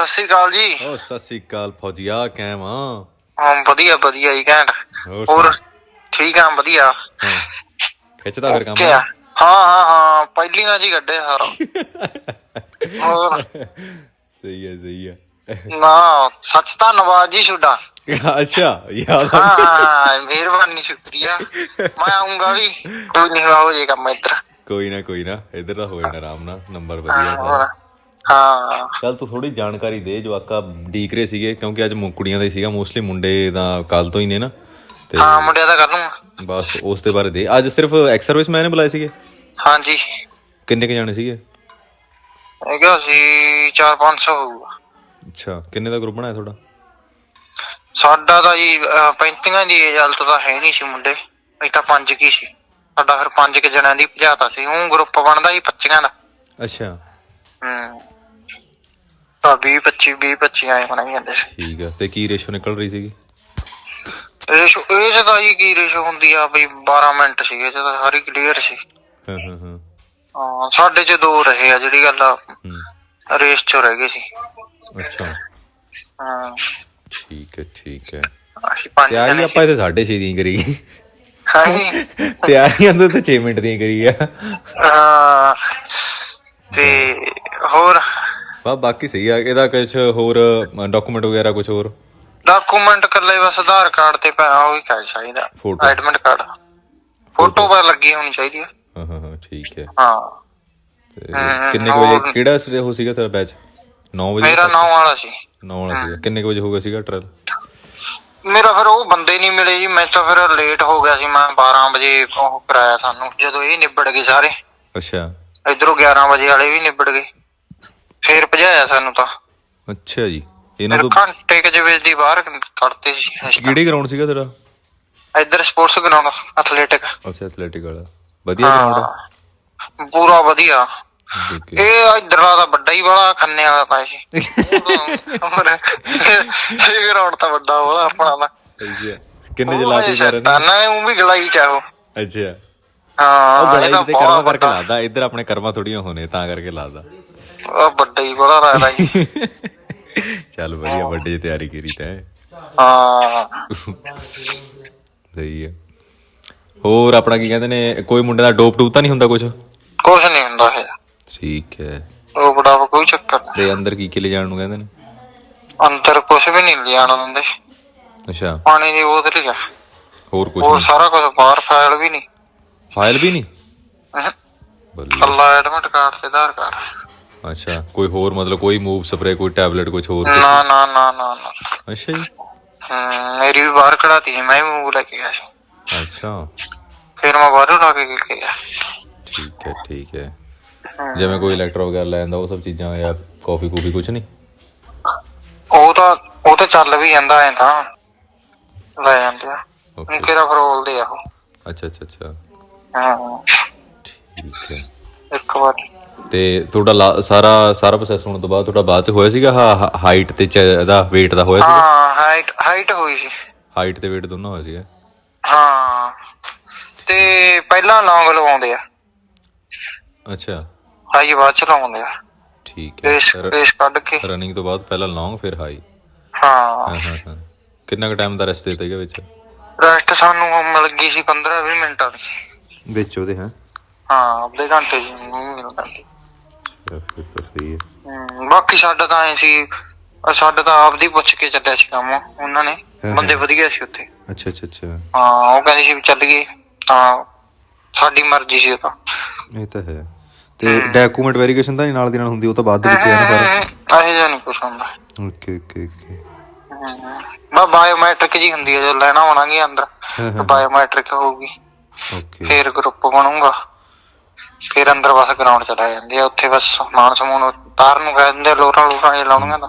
ਸਤਿ ਸ੍ਰੀ ਅਕਾਲ ਜੀ। ਓ ਸਤਿ ਸ੍ਰੀ ਅਕਾਲ ਫੌਜੀਆ ਕੈਮ ਆ? ਹਾਂ ਵਧੀਆ ਵਧੀਆ ਜੀ ਘੈਂਟ। ਹੋਰ ਹੋਰ ਠੀਕ ਆ ਵਧੀਆ। ਖਿੱਚਦਾ ਫਿਰ ਕੰਮ? ਹਾਂ ਹਾਂ ਹਾਂ ਪਹਿਲੀਆਂ ਜੀ ਕੱਢੇ ਸਾਰਾ। ਹੋਰ? ਸਹੀ ਹੈ ਸਹੀ ਹੈ। ਨਾ ਸੱਚ ਧੰਨਵਾਦ ਜੀ ਤੁਹਾਡਾ। ਅੱਛਾ ਯਾਦ ਹਾਂ ਮਿਹਰਬਾਨੀ ਸ਼ੁਕਰੀਆ। ਮੈਂ ਆਉਂਗਾ ਵੀ ਕੋਈ ਨਹੀਂ ਹੋ ਜੇ ਕੰਮ ਇੱਧਰ। ਕੋਈ ਨਾ ਕੋਈ ਨਾ ਇੱਧਰ ਦਾ ਹੋ ਜਾਣਾ ਆਰਾਮ ਨਾਲ ਨੰਬਰ ਵਧੀਆ। ਸਾਰਾ। ਹਾਂ। ਚੱਲ ਤੂੰ ਥੋੜੀ ਜਾਣਕਾਰੀ ਦੇ ਜਵਾਕਾ ਡੀਕ ਰਹੇ ਸੀਗੇ ਕਿਉਂਕਿ ਅੱਜ ਕੁੜੀਆਂ ਦਾ ਹੀ ਸੀਗਾ ਮੋਸਟਲੀ ਮੁੰਡੇ ਤਾਂ ਕੱਲ ਤੋਂ ਹੀ ਨੇ ਨਾ ਤੇ ਹਾਂ ਮੁੰਡਿਆਂ ਦਾ ਕਰ ਲੂੰਗਾ ਬਸ ਉਸ ਦੇ ਬਾਰੇ ਦੇ। ਅੱਜ ਸਿਰਫ ਐਕਸ ਸਰਵਿਸ ਮੈਨ ਬੁਲਾਏ ਸੀਗੇ? ਹਾਂਜੀ। ਕਿੰਨੇ ਕ ਜਾਣੇ ਸੀਗੇ? ਹੈਗਾ ਸੀ 4-500 ਹੋਊਗਾ। ਅੱਛਾ ਕਿੰਨੇ ਦਾ ਗਰੁੱਪ ਬਣਾਇਆ ਤੁਹਾਡਾ? ਸਾਡਾ ਤਾਂ ਜੀ ਅਹ, 35 ਦੀ ਰਿਜ਼ਲਟ ਤਾਂ ਹੈ ਨਹੀਂ ਸੀ ਮੁੰਡੇ। ਅਸੀਂ ਤਾਂ ਪੰਜ ਕੀ ਸੀ। ਸਾਡਾ ਫਿਰ ਪੰਜ ਕਿ ਜਣਿਆਂ ਦੀ ਭਜਾਤਾ ਸੀ। ਉਹ ਗਰੁੱਪ ਬਣਦਾ ਸੀ 25 ਦਾ। ਅੱਛਾ। ਹੂੰ। ਤਾਂ 20 25 20 25 ਆਏ ਬਣਾਈ ਜਾਂਦੇ ਸੀ। ਠੀਕ ਆ ਤੇ ਕੀ ਰੇਸ਼ੋ ਨਿਕਲ ਰਹੀ ਸੀਗੀ? ਰੇਸ਼ੋ ਇਹ 'ਚ ਤਾਂ ਜੀ ਕੀ ਰੇਸ਼ੋ ਹੁੰਦੀ ਆ ਬਈ 12 ਮਿੰਟ ਸੀ ਇਹ 'ਚ ਤਾਂ ਹਰ ਇੱਕ ਕਲੀਅਰ ਸੀ। ਹਾਂ ਹਾਂ ਹਾਂ। ਹਾਂ ਸਾਡੇ 'ਚ ਦੋ ਰਹੇ ਆ ਜਿਹੜੀ ਗੱਲ ਆ ਹੂੰ। ਰੇਸ 'ਚ ਰਹਿ ਗਏ ਸੀ। ਅੱਛਾ। ਹਾਂ। ਠੀਕ ਹੈ ਠੀਕ ਹੈ। ਅਸੀਂ ਪੰਜ ਤਿਆਰੀ ਆਪਾਂ ਇਹ ਸਾਢੇ ਛੇ ਦੀਆਂ ਕਰੀ ਹਾਂ। ਤਿਆਰੀਆਂ ਤਾਂ ਤੇ 6 ਮਿੰਟ ਦੀਆਂ ਕਰੀ ਆ ਹਾਂ। ਤੇ ਹੋਰ? ਬਾ ਬਾਕੀ ਸਹੀ ਆ ਇਹਦਾ ਕੁਝ ਹੋਰ ਡਾਕੂਮੈਂਟ ਵਗੈਰਾ ਕੁਝ ਹੋਰ? ਡਾਕੂਮੈਂਟ ਕੱਲੇ ਬਸ ਆਧਾਰ ਕਾਰਡ ਤੇ ਪੈ ਉਹ ਹੀ ਕਹਿ ਚਾਹੀਦਾ। Photo। Admit card. ਫੋਟੋ ਪਰ ਲੱਗੀ ਹੋਣੀ ਚਾਹੀਦੀ ਹੈ ਹਾਂ ਹਾਂ ਹਾਂ ਠੀਕ ਹੈ। ਹਾਂ। ਹਾਂ, ਕਿੰਨੇ ਵਜੇ ਕਿਹੜਾ ਸ- ਉਹ ਸੀਗਾ ਤੇਰਾ ਬੈਚ 9 ਵਜੇ ਮੇਰਾ ਨਾਮ ਵਾਲਾ ਸੀ। 9 ਵਾਲਾ ਸੀਗਾ। ਕਿੰਨੇ ਵਜੇ ਹੋਗਾ ਸੀਗਾ ਟ੍ਰੈਲ ਮੇਰਾ ਫਿਰ ਉਹ ਬੰਦੇ ਨਹੀਂ ਮਿਲੇ ਜੀ। ਮੈਂ ਤਾਂ ਫਿਰ ਲੇਟ ਹੋ ਗਿਆ ਸੀ। ਮੈਂ 12 ਵਜੇ ਉਹ ਕਰਾਇਆ ਸਾਨੂੰ। ਜਦੋਂ ਇਹ ਨਿਬੜ ਗਏ ਸਾਰੇ। ਅੱਛਾ। ਇਧਰੋਂ 11 ਵਜੇ ਵਾਲੇ ਵੀ ਨਿਬੜ ਗਏ। ਫੇਰ ਭਜਾਇਆ ਸਾਨੂੰ ਤਾਂ। ਅੱਛਾ ਜੀ। ਇਹਨਾਂ ਤੋਂ ਘੰਟੇ ਕੁ ਜਿਵੇਂ ਦੀ ਬਾਹਰ ਕੱਢਤੇ ਸੀ ਕਿਹੜੀ ਗਰਾਊਂਡ ਸੀਗਾ ਤੇਰਾ। ਇੱਧਰ ਸਪੋਰਟਸ ਗਰਾਊਂਡ ਐਥਲੈਟਿਕ ਅੱਛਾ ਐਥਲੈਟਿਕ ਵਾਲਾ। ਵਧੀਆ ਗਰਾਊਂਡ ਪੂਰਾ ਵਧੀਆ। ਇਹ ਇਧਰਲਾ ਤਾਂ ਵੱਡਾ ਹੀ ਵਾਲਾ ਖੰਨੇ ਵਾਲਾ ਤਾਂ ਇਹ। ਇਹ ਗਰਾਊਂਡ ਤਾਂ ਵੱਡਾ ਉਹਦਾ ਆਪਣਾ ਦਾ ਕਿੰਨੇ ਜਲਾਤੇ ਜਾ ਰਹੇ ਤਾਂ ਨੇ ਨਾ ਉਹ ਵੀ ਗਲਾਈ ਚਾਹੋ ਅੱਛਾ। ਹਾਂ ਉਹ ਗਲਾਈ ਤੇ ਕਰਮਾ ਕਰਕੇ। ਲਾਦਾ ਇੱਧਰ ਆਪਣੇ ਕਰਮਾ ਥੋੜੀਆਂ ਹੋਣੇ ਤਾਂ ਕਰਕੇ ਲਾਦਾ। ਉਹ ਵੱਡਾ ਹੀ ਬੜਾ ਲੱਗਦਾ ਜੀ। ਚੱਲ ਵਧੀਆ ਵੱਡੇ ਦੀ ਤਿਆਰੀ ਕਰੀ ਤੈਂ। ਹਾਂ। ਸਹੀ ਹੈ ਹੋਰ ਆਪਣਾ ਕੀ ਕਹਿੰਦੇ ਨੇ ਕੋਈ ਮੁੰਡੇ ਦਾ ਡੋਪ ਤਾਂ ਨਹੀਂ ਹੁੰਦਾ ਕੁਝ ਕੁਛ ਨਹੀਂ ਹੁੰਦਾ ਇਹ। ਠੀਕ ਹੈ। ਉਹ ਬੜਾ ਕੋਈ ਚੱਕਰ ਨਹੀਂ। ਤੇ ਅੰਦਰ ਕੀ ਕੀ ਲੈ ਜਾਣ ਨੂੰ ਕਹਿੰਦੇ ਨੇ? ਅੰਦਰ ਕੁਛ ਵੀ ਨਹੀਂ ਲਿਆਣਾ ਦਿੰਦੇ। ਅੱਛਾ। ਪਾਣੀ ਦੀ ਬੋਤਲ ਹੀ ਆ। ਹੋਰ ਕੁਝ ਹੋਰ ਸਾਰਾ ਕੁਝ ਬਾਹਰ ਫਾਈਲ ਵੀ ਨਹੀਂ। ਫਾਈਲ ਵੀ ਨਹੀਂ? ਬੱਲੇ। ਕੱਲਾ ਐਡਮਿਟ ਕਾਰਡ ਤੇ ਆਧਾਰ ਕਾਰਡ ਅੱਛਾ ਕੋਈ ਹੋਰ ਮਤਲਬ ਕੋਈ ਮੂਵ ਸਪਰੇ ਕੋਈ ਟੈਬਲੇਟ ਕੁਝ ਹੋਰ ਨਾ ਨਾ ਨਾ ਨਾ ਨਾ। ਅੱਛਾ ਜੀ। ਹਮ, ਮੇਰੀ ਵੀ ਬਾਹਰ ਕਢਾਤੀ ਸੀ ਮੈਂ ਵੀ ਮੂੰਹ ਲੈ ਕੇ ਗਿਆ ਸੀ। ਅੱਛਾ। ਫਿਰ ਮੈਂ ਬਾਹਰੋਂ ਲਾ ਕੇ ਗਿਆ। ਠੀਕ ਹੈ ਠੀਕ ਹੈ। ਜਿਵੇਂ ਕੋਈ ਇਲੈਕਟ੍ਰੋ ਵਗੈਰਾ ਲੈ ਜਾਂਦਾ ਉਹ ਸਭ ਚੀਜ਼ਾਂ ਜਾਂ ਕਾਫੀ ਕੂਫੀ ਕੁਝ ਨਹੀਂ? ਉਹ ਤਾਂ ਉਹ ਤਾਂ ਚੱਲ ਵੀ ਜਾਂਦਾ ਐ ਤਾਂ। ਲੈ ਜਾਂਦੇ ਆ। ਓਕੇ ਕਿਹੜਾ ਫਰੋਲਦੇ ਆ ਉਹ। ਅੱਛਾ ਅੱਛਾ ਅੱਛਾ। ਹਾਂ। ਠੀਕ ਹੈ। ਇੱਕ ਵਾਰ। ਤੇ ਤੁਹਾਡਾ ਸਾਰਾ ਸਾਰਾ ਪ੍ਰੋਸੈਸ ਹੋਣ ਤੋਂ ਬਾਅਦ ਤੁਹਾਡਾ ਬਾਅਦ ਚ ਹੋਇਆ ਸੀਗਾ? ਹਾਈਟ ਤੇ ਇਹਦਾ weight ਦਾ ਹੋਇਆ ਸੀਗਾ? ਹਾਂ ਹਾਈਟ ਹਾਈਟ ਹੋਈ ਸੀ। ਹਾਈਟ ਤੇ weight ਦੋਨੋਂ ਹੋਇਆ ਸੀਗਾ। ਹਾਂ। ਤੇ ਪਹਿਲਾਂ ਲੌਂਗ ਲਵਾਉਂਦੇ ਆ। ਅੱਛਾ। ਹਾਈ ਬਾਅਦ ਚ ਲਾਉਂਦੇ ਆ। ਠੀਕ ਹੈ। ਰੇਸ ਰੇਸ ਕੱਢ ਕੇ। ਰਨਿੰਗ ਤੋਂ ਬਾਅਦ ਪਹਿਲਾਂ ਲੌਂਗ ਫਿਰ ਹਾਈ ਹਾਂ। ਹਾਂ ਹਾਂ ਕਿੰਨਾ ਕੁ ਟਾਈਮ ਦਾ ਰੈਸਟ ਦਿੱਤਾ ਸੀਗਾ ਵਿੱਚ? ਰੈਸਟ ਸਾਨੂੰ ਮਿਲ ਗਈ ਸੀ 15 20 ਮਿੰਟਾਂ ਦੀ। ਵਿੱਚ ਉਹਦੇ ਹਾਂ? ਹਾਂ ਅੱਧੇ ਘੰਟੇ ਦੀ ਮਿਲ ਜਾਂਦੀ ਫਿਰ ਤਾਂ ਸਹੀ ਹੈ। ਹਮ, ਬਾਕੀ ਸਾਡਾ ਤਾਂ ਐ ਸੀ ਅਹ ਸਾਡਾ ਤਾਂ ਆਪਦੀ ਪੁੱਛ ਕੇ ਚੱਲਿਆ ਸੀ ਕੰਮ ਉਹਨਾਂ ਨੇ। ਹਾਂ। ਬੰਦੇ ਵਧੀਆ ਸੀ ਉੱਥੇ। ਅੱਛਾ ਅੱਛਾ ਅੱਛਾ। ਹਾਂ ਉਹ ਕਹਿੰਦੇ ਸੀ ਵੀ ਚੱਲ ਗਏ ਤਾਂ ਸਾਡੀ ਮਰਜ਼ੀ ਸੀ ਉਹ ਤਾਂ। ਇਹ ਤਾਂ ਹੈ। ਤੇ ਡਾਕੂਮੈਂਟ ਵੈਰੀਫਿਕੇਸ਼ਨ ਤਾਂ ਨਹੀਂ ਨਾਲ ਦੀ ਨਾਲ ਹੁੰਦੀ ਉਹ ਤਾਂ ਬਾਅਦ ਦੇ ਵਿੱਚ ਹੈ ਨਾ ਸਾਰਾ ਇਹ ਜਾਂ ਨਹੀਂ ਕੁਛ ਹੁੰਦਾ। Okay okay okay. ਬਾ ਬਾਇਓਮੈਟ੍ਰਿਕ ਜੀ ਹੁੰਦੀ ਹੈ ਜੋ ਲੈਣਾ ਹੋਣਾਗੇ ਅੰਦਰ ਹਾਂ, ਹਾਂ। ਬਾਇਓਮੈਟ੍ਰਿਕ ਹੋਊਗੀ। ਓਕੇ ਫੇਰ ਗਰੁੱਪ ਬਣੂਗਾ। ਫੇਰ ਅੰਦਰ ਬਸ ਗਰਾਊਂਡ ਚਲਾ ਜਾਂਦੇ ਆ ਉੱਥੇ ਬਸ ਸਮਾਨ ਸਮੂਨ ਤਾਰ ਨੂੰ ਕਹਿ ਦਿੰਦੇ ਆ, ਲੋਰਾਂ ਲੋਰਾਂ ਇਹ ਲਾਉਣੀਆਂ ਤਾਂ।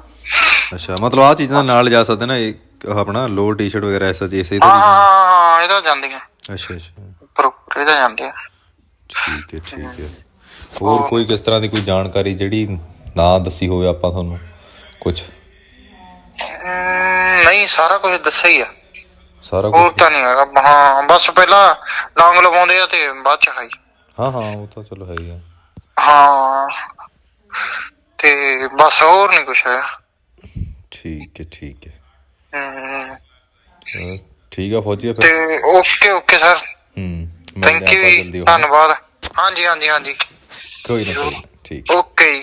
ਅੱਛਾ ਮਤਲਬ ਆ ਚੀਜ਼ਾਂ ਨਾਲ ਜਾ ਸਕਦੇ ਨਾ ਇਹ ਆਪਣਾ ਲੋਅਰ ਟੀ-ਸ਼ਰਟ ਵਗੈਰਾ ਐਸਾ ਜੀ ਇਸੇ ਹਾਂ ਇਹ ਤਾਂ ਜਾਂਦੀਆਂ। ਅੱਛਾ ਅੱਛਾ। ਉੱਪਰ ਇਹ ਤਾਂ ਜਾਂਦੇ ਆ ਠੀਕ ਹੈ ਠੀਕ ਹੈ। ਹੋਰ ਕੋਈ ਕਿਸ ਤਰ੍ਹਾਂ ਦੀ ਕੋਈ ਜਾਣਕਾਰੀ ਜਿਹੜੀ ਨਾ ਦੱਸੀ ਹੋਵੇ ਆਪਾਂ ਤੁਹਾਨੂੰ? ਕੁਝ ਨਹੀਂ ਸਾਰਾ ਕੁਝ ਦੱਸਿਆ ਹੀ ਆ। ਸਾਰਾ ਹੋਰ ਕੁਝ ਤਾਂ ਨਹੀਂ ਹੈਗਾ। ਹਾਂ ਬਸ ਪਹਿਲਾਂ ਲੌਂਗ ਲਵਾਉਂਦੇ ਆ ਤੇ ਬਾਅਦ ਚ ਖਾਈ ਹਾਂ। ਹਾਂ ਉਹ ਤਾਂ ਚਲੋ ਹੈ ਹੀ ਆ। ਹਾਂ ਤੇ ਬਸ ਹੋਰ ਨਹੀਂ ਕੁਛ ਹੈ। ਠੀਕ ਹੈ ਠੀਕ ਹੈ। ਹਮ, ਅਹ ਠੀਕ ਆ ਫੌਜੀ ਫਿਰ? ਤੇ ਓਕੇ ਓਕੇ ਸਰ। ਹੂੰ ਮਿਲਦੇ ਥੈਂਕ ਆਪਾਂ ਯੂ ਧੰਨਵਾਦ। ਹਾਂਜੀ ਹਾਂਜੀ ਹਾਂਜੀ। ਕੋਈ ਨਾ ਕੋਈ ਨਾ, ਠੀਕ। ਓਕੇ ਜੀ।